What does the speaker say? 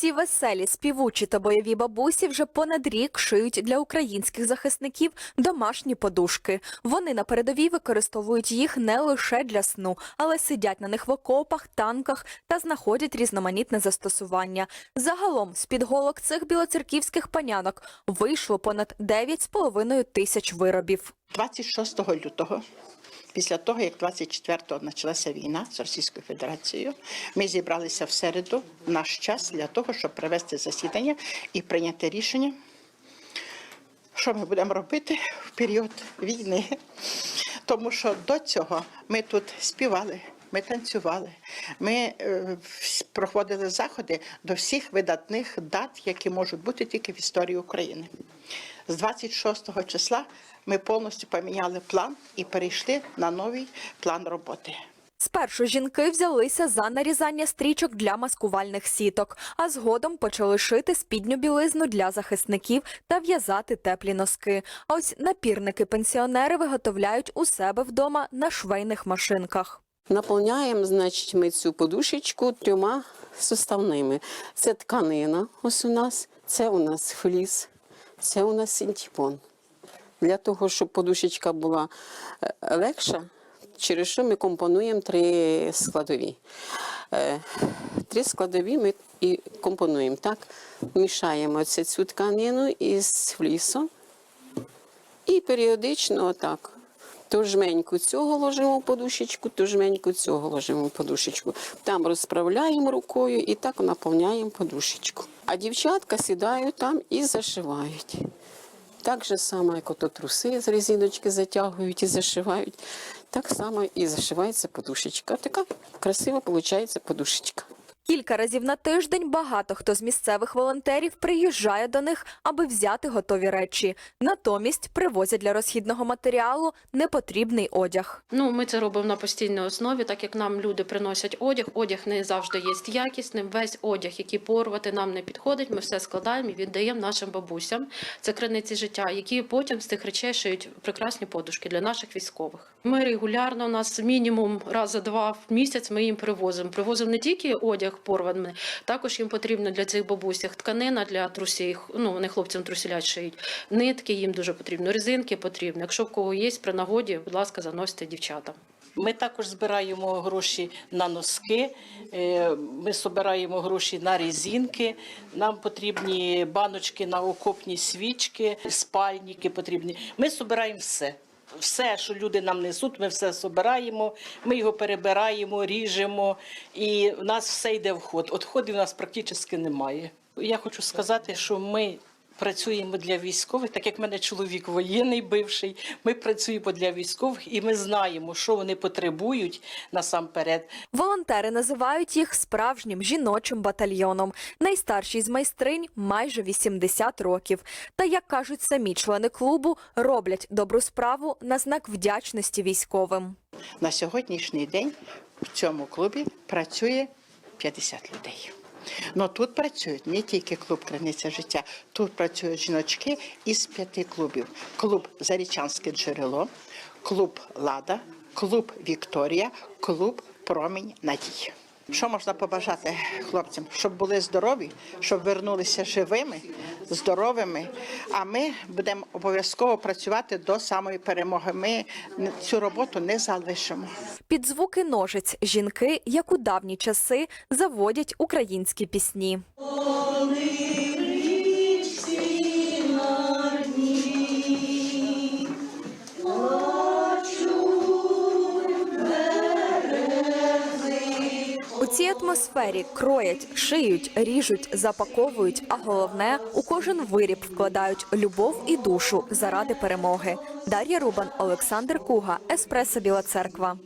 Ці веселі, співучі та бойові бабусі вже понад рік шиють для українських захисників домашні подушки. Вони на передовій використовують їх не лише для сну, але сидять на них в окопах, танках та знаходять різноманітне застосування. Загалом з під голок цих білоцерківських панянок вийшло понад 9,5 тисяч виробів. 26 лютого, після того, як 24-го почалася війна з Російською Федерацією, ми зібралися в середу наш час для того, щоб провести засідання і прийняти рішення, що ми будемо робити в період війни. Тому що до цього ми тут співали. Ми танцювали, ми е, проходили заходи до всіх видатних дат, які можуть бути тільки в історії України. З 26 числа ми повністю поміняли план і перейшли на новий план роботи. Спершу жінки взялися за нарізання стрічок для маскувальних сіток, а згодом почали шити спідню білизну для захисників та в'язати теплі носки. А ось напірники-пенсіонери виготовляють у себе вдома на швейних машинках. Наповняємо, значить, ми цю подушечку трьома суставними. Це тканина, ось у нас, це у нас фліс, це у нас синтіпон. Для того, щоб подушечка була е, легша, через що ми компонуємо три складові. Е, Три складові ми і компонуємо. Так, мішаємо цю тканину із флісом. І періодично отак. То жменьку цього ложимо в подушечку, то жменьку цього ложимо в подушечку. Там розправляємо рукою і так наповняємо подушечку. А дівчатка сідають там і зашивають. Так же само, як ото труси з резиночки затягують і зашивають. Так само і зашивається подушечка. Така красива виходить подушечка. Кілька разів на тиждень багато хто з місцевих волонтерів приїжджає до них, аби взяти готові речі. Натомість привозять для розхідного матеріалу непотрібний одяг. Ну, ми це робимо на постійній основі, так як нам люди приносять одяг. Одяг не завжди є якісним. Весь одяг, який порвати нам не підходить, ми все складаємо і віддаємо нашим бабусям. Це криниці життя, які потім з тих речей шиють прекрасні подушки для наших військових. Ми регулярно у нас мінімум раз за два в місяць ми їм привозимо. Привозимо не тільки одяг порваний, також їм потрібно для цих бабусях тканина для трусів. Ну вони хлопцям трусілять шиють. Нитки їм дуже потрібно, резинки потрібно. Якщо в кого є при нагоді, будь ласка, заносите дівчатам. Ми також збираємо гроші на носки, е, ми збираємо гроші на резинки. Нам потрібні баночки на окопні свічки, спальники потрібні. Ми збираємо все. Все, що люди нам несуть, ми все збираємо, ми його перебираємо, ріжемо, і в нас все йде в ход. Отходів у нас практично немає. Я хочу сказати, що ми працюємо для військових, так як в мене чоловік воєнний бивший. Ми працюємо для військових і ми знаємо, що вони потребують насамперед. Волонтери називають їх справжнім жіночим батальйоном. Найстаршій з майстринь майже 80 років. Та, як кажуть самі члени клубу, роблять добру справу на знак вдячності військовим. На сьогоднішній день в цьому клубі працює 50 людей. Ну тут працюють не тільки клуб Криниця життя, тут працюють жіночки із п'яти клубів: клуб Зарічанське джерело, клуб Лада, клуб Вікторія, клуб Промінь Надії. Що можна побажати хлопцям? Щоб були здорові, щоб вернулися живими, здоровими. А ми будемо обов'язково працювати до самої перемоги. Ми цю роботу не залишимо. Під звуки ножиць жінки, як у давні часи, заводять українські пісні. Атмосфері кроять, шиють, ріжуть, запаковують, а головне у кожен виріб вкладають любов і душу заради перемоги. Дар'я Рубан, Олександр Куга, Еспресо Біла Церква.